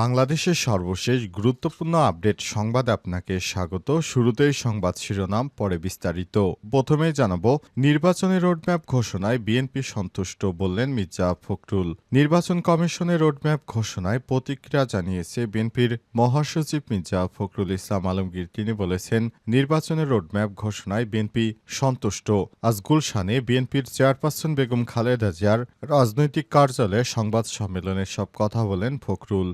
বাংলাদেশের সর্বশেষ গুরুত্বপূর্ণ আপডেট সংবাদ আপনাকে স্বাগত। শুরুতেই সংবাদ শিরোনাম, পরে বিস্তারিত। প্রথমে জানাব নির্বাচনের রোডম্যাপ ঘোষণায় বিএনপি সন্তুষ্ট বললেন মির্জা ফখরুল। নির্বাচন কমিশনের রোডম্যাপ ঘোষণায় প্রতিক্রিয়া জানিয়েছে বিএনপির মহাসচিব মির্জা ফখরুল ইসলাম আলমগীর। তিনি বলেছেন, নির্বাচনের রোডম্যাপ ঘোষণায় বিএনপি সন্তুষ্ট। আজ গুলশানে বিএনপির চেয়ারপারসন বেগম খালেদা জিয়ার রাজনৈতিক কার্যালয়ে সংবাদ সম্মেলনে সব কথা বলেন ফখরুল।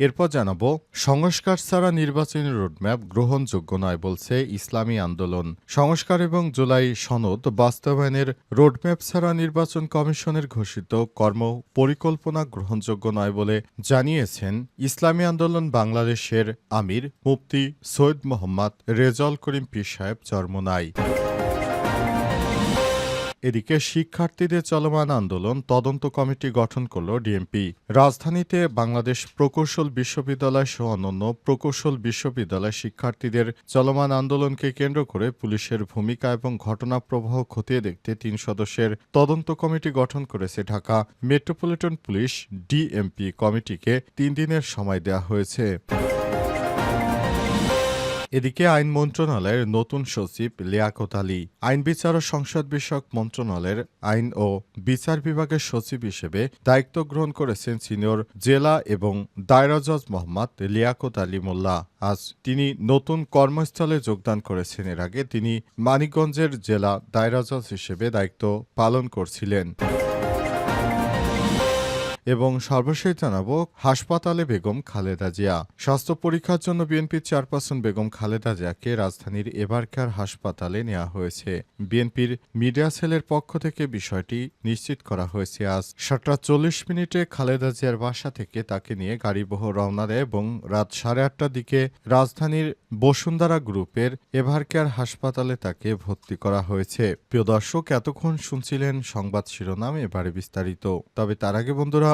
এরপর জানাব, সংস্কার ছাড়া নির্বাচনী রোডম্যাপ গ্রহণযোগ্য নয় বলছে ইসলামী আন্দোলন। সংস্কার এবং জুলাই সনদ বাস্তবায়নের রোডম্যাপ ছাড়া নির্বাচন কমিশনের ঘোষিত কর্ম পরিকল্পনা গ্রহণযোগ্য নয় বলে জানিয়েছেন ইসলামী আন্দোলন বাংলাদেশের আমির মুফতি সৈয়দ মোহাম্মদ রেজল করিম পীর সাহেব চরমনাই। এদিকে শিক্ষার্থীদের চলমান আন্দোলন তদন্ত কমিটি গঠন করল ডিএমপি। রাজধানীতে বাংলাদেশ প্রকৌশল বিশ্ববিদ্যালয় সহ অন্যান্য প্রকৌশল বিশ্ববিদ্যালয় শিক্ষার্থীদের চলমান আন্দোলনকে কেন্দ্র করে পুলিশের ভূমিকা এবং ঘটনা প্রবাহ খতিয়ে দেখতে তিন সদস্যের তদন্ত কমিটি গঠন করেছে ঢাকা মেট্রোপলিটন পুলিশ ডিএমপি কমিটিকে তিন দিনের সময় দেওয়া হয়েছে। এদিকে আইন মন্ত্রণালয়ের নতুন সচিব লিয়াকত আলী, আইন বিচার ও সংসদ বিষয়ক মন্ত্রণালয়ের আইন ও বিচার বিভাগের সচিব হিসেবে দায়িত্ব গ্রহণ করেছেন সিনিয়র জেলা এবং দায়রা জজ মোহাম্মদ লিয়াকত আলী মোল্লা। আজ তিনি নতুন কর্মস্থলে যোগদান করেছেন। এর আগে তিনি মানিকগঞ্জের জেলা দায়রা জজ হিসেবে দায়িত্ব পালন করছিলেন। এবং সর্বশেষ জানাব, হাসপাতালে বেগম খালেদা জিয়া। স্বাস্থ্য পরীক্ষার জন্য বিএনপির চেয়ারপারসন বেগম খালেদা জিয়াকে রাজধানীর এবারকার হাসপাতালে নেওয়া হয়েছে। বিএনপির মিডিয়া সেলের পক্ষ থেকে বিষয়টি নিশ্চিত করা হয়েছে। আজ সাতটা চল্লিশ মিনিটে খালেদা জিয়ার বাসা থেকে তাকে নিয়ে গাড়িবহ রওনা দেয় এবং রাত সাড়ে আটটার দিকে রাজধানীর বসুন্ধরা গ্রুপের এভারকেয়ার হাসপাতালে তাকে ভর্তি করা হয়েছে। প্রিয় দর্শক, এতক্ষণ শুনছিলেন সংবাদ শিরোনাম, এবারে বিস্তারিত। তবে তার আগে বন্ধুরা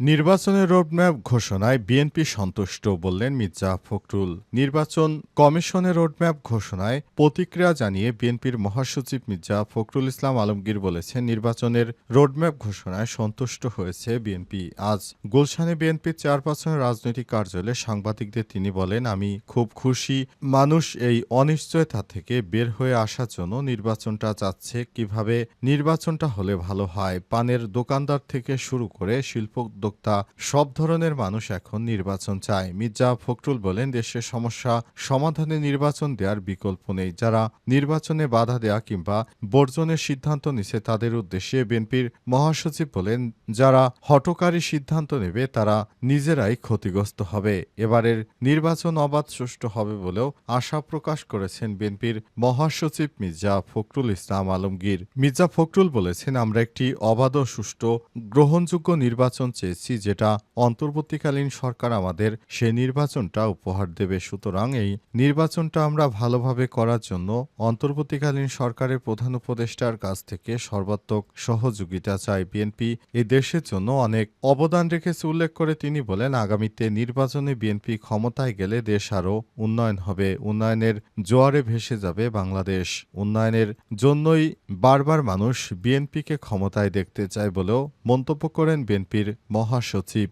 নির্বাচনের রোডম্যাপ ঘোষণায় বিএনপি সন্তুষ্ট বললেন মির্জা ফখরুল। নির্বাচন কমিশনের রোডম্যাপ ঘোষণায় প্রতিক্রিয়া জানিয়ে বিএনপির মহাসচিব মির্জা ফখরুল ইসলাম আলমগীর বলেছেন, নির্বাচনের রোডম্যাপ ঘোষণায় সন্তুষ্ট হয়েছে বিএনপি। আজ গুলশানে বিএনপির চেয়ারপারসনের রাজনৈতিক কার্যালয়ে সাংবাদিকদের তিনি বলেন, আমি খুব খুশি। মানুষ এই অনিশ্চয়তা থেকে বের হয়ে আসার জন্য নির্বাচনটা চাচ্ছে। কীভাবে নির্বাচনটা হলে ভালো হয়? পানের দোকানদার থেকে শুরু করে শিল্প উদ্যোক্তা, সব ধরনের মানুষ এখন নির্বাচন চায়। মির্জা ফখরুল বলেন দেশের সমস্যা, সমাধানে নির্বাচন দেওয়ার বিকল্প নেই। যারা নির্বাচনে বাধা দেয়া কিংবা বর্জনের সিদ্ধান্ত নিছে, তাদের উদ্দেশ্যে বিএনপির মহাসচিব বলেন, যারা হটকারী সিদ্ধান্ত নেবে, তারা নিজেরাই ক্ষতিগ্রস্ত হবে। এবারের নির্বাচন অবাধ সুষ্ঠু হবে বলেও আশা প্রকাশ করেছেন বিএনপির মহাসচিব মির্জা ফখরুল ইসলাম আলমগীর। মির্জা ফখরুল বলেছেন, আমরা একটি অবাধ সুষ্ঠু, গ্রহণযোগ্য নির্বাচন চেয়েছি। যেটা অন্তর্বর্তীকালীন সরকার আমাদের সে নির্বাচনটা উপহার দেবে। সুতরাং এই নির্বাচনটা আমরা ভালোভাবে করার জন্য অন্তর্বর্তীকালীন সরকারের প্রধান উপদেষ্টার কাছ থেকে সর্বাত্মক সহযোগিতা চাই। বিএনপি এই দেশের জন্য অনেক অবদান রেখেছে উল্লেখ করে তিনি বলেন, আগামীতে নির্বাচনে বিএনপি ক্ষমতায় গেলে দেশ আরও উন্নয়ন হবে। উন্নয়নের জোয়ারে ভেসে যাবে বাংলাদেশ। উন্নয়নের জন্যই বারবার মানুষ বিএনপিকে ক্ষমতায় দেখতে চায় বলেও মন্তব্য করেন বিএনপির মহাসচিব।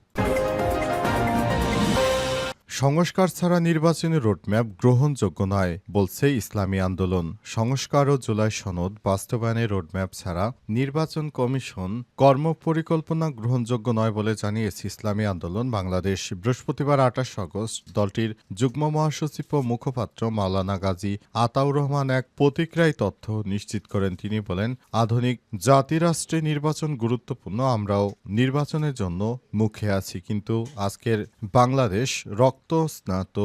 সংস্কার ছাড়া নির্বাচনী রোডম্যাপ গ্রহণযোগ্য নয়, বলছে ইসলামী আন্দোলন। সংস্কার ও জুলাই সনদ বাস্তবায়নের রোডম্যাপ ছাড়া নির্বাচন কমিশন কর্মপরিকল্পনা গ্রহণযোগ্য নয় বলে জানিয়েছে ইসলামী আন্দোলন বাংলাদেশ। বৃহস্পতিবার আঠাশ আগস্ট দলটির যুগ্ম মহাসচিব ও মুখপাত্র মাওলানা গাজী আতাউর রহমান এক প্রতিক্রিয়ায় তথ্য নিশ্চিত করেন। তিনি বলেন, আধুনিক জাতিরাষ্ট্রে নির্বাচন গুরুত্বপূর্ণ, আমরাও নির্বাচনের জন্য মুখে আছি, কিন্তু আজকের বাংলাদেশ রক্ত রক্তস্নাত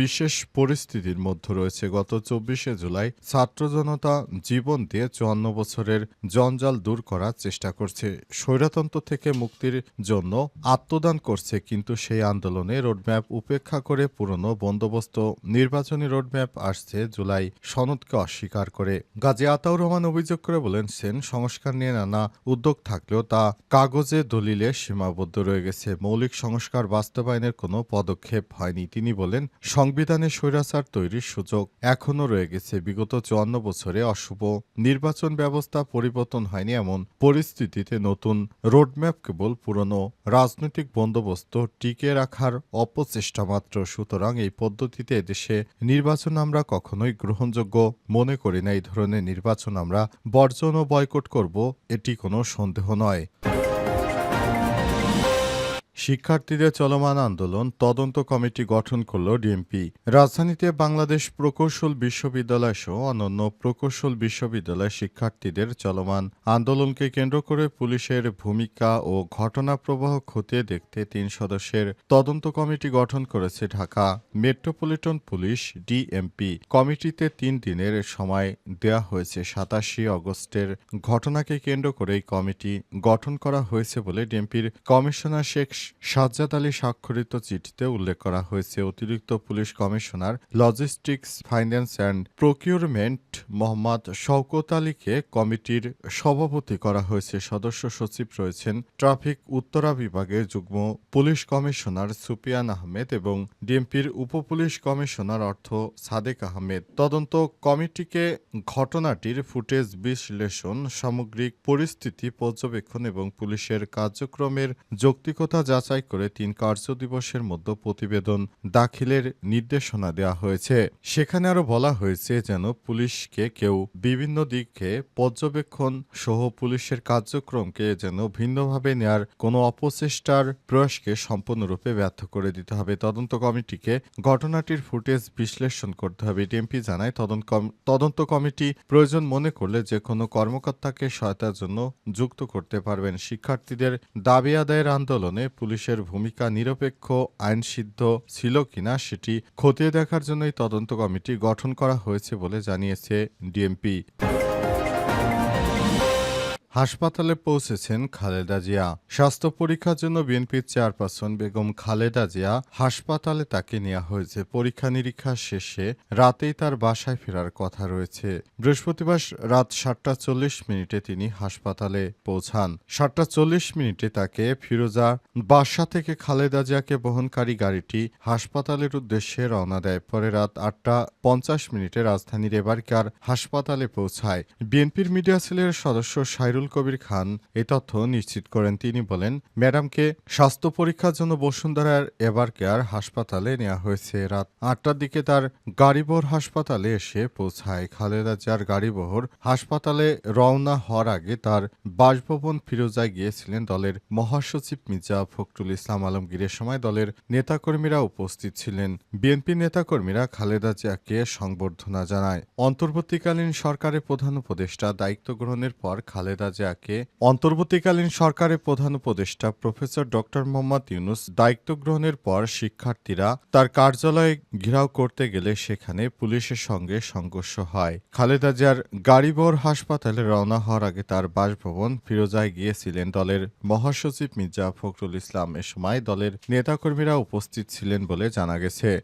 বিশেষ পরিস্থিতির মধ্যে রয়েছে গত চব্বিশে জুলাই ছাত্র জনতা জীবন দিয়ে চুয়ান্ন বছরের জঞ্জাল দূর করার চেষ্টা করছে। স্বৈরতন্ত্র থেকে মুক্তির জন্য আত্মদান করছে, কিন্তু সেই আন্দোলনে রোডম্যাপ উপেক্ষা করে পুরনো বন্দোবস্ত, নির্বাচনী রোডম্যাপ আসছে জুলাই সনদকে অস্বীকার করে। গাজী আতাউর রহমান অভিযোগ করে বলেছেন সংস্কার নিয়ে নানা উদ্যোগ থাকলেও তা কাগজে দলিলে সীমাবদ্ধ রয়ে গেছে। মৌলিক সংস্কার বাস্তবায়নের কোনো পদক্ষেপ হয়নি। তিনি বলেন, সংবিধানে স্বৈরাচার তৈরির সুযোগ এখনও রয়ে গেছে। বিগত চুয়ান্ন বছরে অশুভ নির্বাচন ব্যবস্থা পরিবর্তন হয়নি এমন পরিস্থিতিতে নতুন রোডম্যাপ কেবল পুরনো রাজনৈতিক বন্দোবস্ত টিকে রাখার অপচেষ্টা মাত্র। সুতরাং এই পদ্ধতিতে দেশে নির্বাচন আমরা কখনোই গ্রহণযোগ্য মনে করি না। এই ধরনের নির্বাচন আমরা বর্জন ও বয়কট করব, এটি কোনো সন্দেহ নয়। শিক্ষার্থীদের চলমান আন্দোলন তদন্ত কমিটি গঠন করল ডিএমপি। রাজধানীতে বাংলাদেশ প্রকৌশল বিশ্ববিদ্যালয় সহ অন্যান্য প্রকৌশল বিশ্ববিদ্যালয় শিক্ষার্থীদের চলমান আন্দোলনকে কেন্দ্র করে পুলিশের ভূমিকা ও ঘটনা প্রবাহ খতিয়ে দেখতে তিন সদস্যের তদন্ত কমিটি গঠন করেছে ঢাকা। Metropolitan police, DMP. কমিটিতে তিন দিনের সময় দেয়া হয়েছে সাতাশি অগস্টের ঘটনাকে কেন্দ্র করে কমিটি গঠন করা হয়েছে বলে ডিএমপির কমিশনার শেখ সাজ্জাদ আলী স্বাক্ষরিত চিঠিতে উল্লেখ করা হয়েছে, অতিরিক্ত police commissioner, logistics, finance and procurement Mohammad Shawkat আলীকে কমিটির সভাপতি করা হয়েছে। সদস্য সচিব রয়েছেন ট্রাফিক উত্তরা বিভাগের যুগ্ম পুলিশ কমিশনার সুপিয়ান আহমেদ এবং ডিএমপির উপপুলিশ কমিশনার অর্থ সাদেক আহমেদ। তদন্ত কমিটিকে ঘটনাটির ফুটেজ বিশ্লেষণ, সামগ্রিক পরিস্থিতি পর্যবেক্ষণ এবং পুলিশের কার্যক্রমের যৌক্তিকতা যাচাই করে তিন কার্য দিবসের মধ্যে প্রতিবেদন দাখিলের নির্দেশনা দেওয়া হয়েছে। সেখানে আরও বলা হয়েছে যেন পুলিশকে কেউ বিভিন্ন দিকে পর্যবেক্ষণ সহ পুলিশের কার্যক্রমকে যেন ভিন্নভাবে নেয়ার কোনো অপচেষ্টার প্রয়াসকে সম্পূর্ণরূপে ব্যর্থ করে দিতে হবে। তদন্ত কমিটিকে ঘটনাটির ফুটেজ বিশ্লেষণ করতে হবে। ডিএমপি জানায়, তদন্ত কমিটি প্রয়োজন মনে করলে যে কোনো কর্মকর্তাকে সহায়তার জন্য যুক্ত করতে পারবেন। শিক্ষার্থীদের দাবি আদায়ের আন্দোলনে পুলিশের ভূমিকা নিরপেক্ষ, আইনসিদ্ধ ছিল কিনা সেটি খতিয়ে দেখার জন্যই তদন্ত কমিটি গঠন করা হয়েছে বলে জানিয়েছে ডিএমপি। হাসপাতালে পৌঁছেছেন খালেদা জিয়া। স্বাস্থ্য পরীক্ষার জন্য বিএনপির চেয়ারপারসন বেগম খালেদা জিয়া হাসপাতালে তাকে নেওয়া হয়েছে। পরীক্ষা নিরীক্ষা শেষে রাতেই তার বাসায় ফেরার কথা রয়েছে। বৃহস্পতিবার রাত সাতটা চল্লিশ মিনিটে তিনি হাসপাতালে পৌঁছান। সাতটা চল্লিশ মিনিটে তাকে ফিরোজা বাসা থেকে খালেদা জিয়াকে বহনকারী গাড়িটি হাসপাতালের উদ্দেশ্যে রওনা দেয়। পরে রাত আটটা পঞ্চাশ মিনিটে রাজধানীর এবারকার হাসপাতালে পৌঁছায়। বিএনপির মিডিয়া সেলের সদস্য সাইরুল কবির খান এ তথ্য নিশ্চিত করেন। তিনি বলেন, ম্যাডামকে স্বাস্থ্য পরীক্ষার জন্য বসুন্ধরার এবার কেয়ার হাসপাতালে নেওয়া হয়েছে। রাত আটটার দিকে তার গাড়িবহর হাসপাতালে এসে পৌঁছায় খালেদা জিয়ার গাড়িবহর হাসপাতালে রওনা হওয়ার আগে তার বাসভবন ফিরোজায় গিয়েছিলেন দলের মহাসচিব মির্জা ফখরুল ইসলাম আলমগীরের সময় দলের নেতাকর্মীরা উপস্থিত ছিলেন। বিএনপি নেতাকর্মীরা খালেদা জিয়াকে সংবর্ধনা জানায়। অন্তর্বর্তীকালীন সরকারের প্রধান উপদেষ্টা দায়িত্ব গ্রহণের পর খালেদা জিয়াকে অন্তর্বর্তীকালীন সরকারের প্রধান উপদেষ্টা প্রফেসর ডক্টর মোহাম্মদ ইউনুস দায়িত্ব গ্রহণের পর শিক্ষার্থীরা তার কার্যালয়ে ঘেরাও করতে গেলে সেখানে পুলিশের সঙ্গে সংঘর্ষ হয়। খালেদা জিয়ার গাড়িবহর হাসপাতালে রওনা হওয়ার আগে তার বাসভবন ফিরোজায় গিয়েছিলেন দলের মহাসচিব মির্জা ফখরুল ইসলাম। এ সময় দলের নেতাকর্মীরা উপস্থিত ছিলেন বলে জানা গেছে।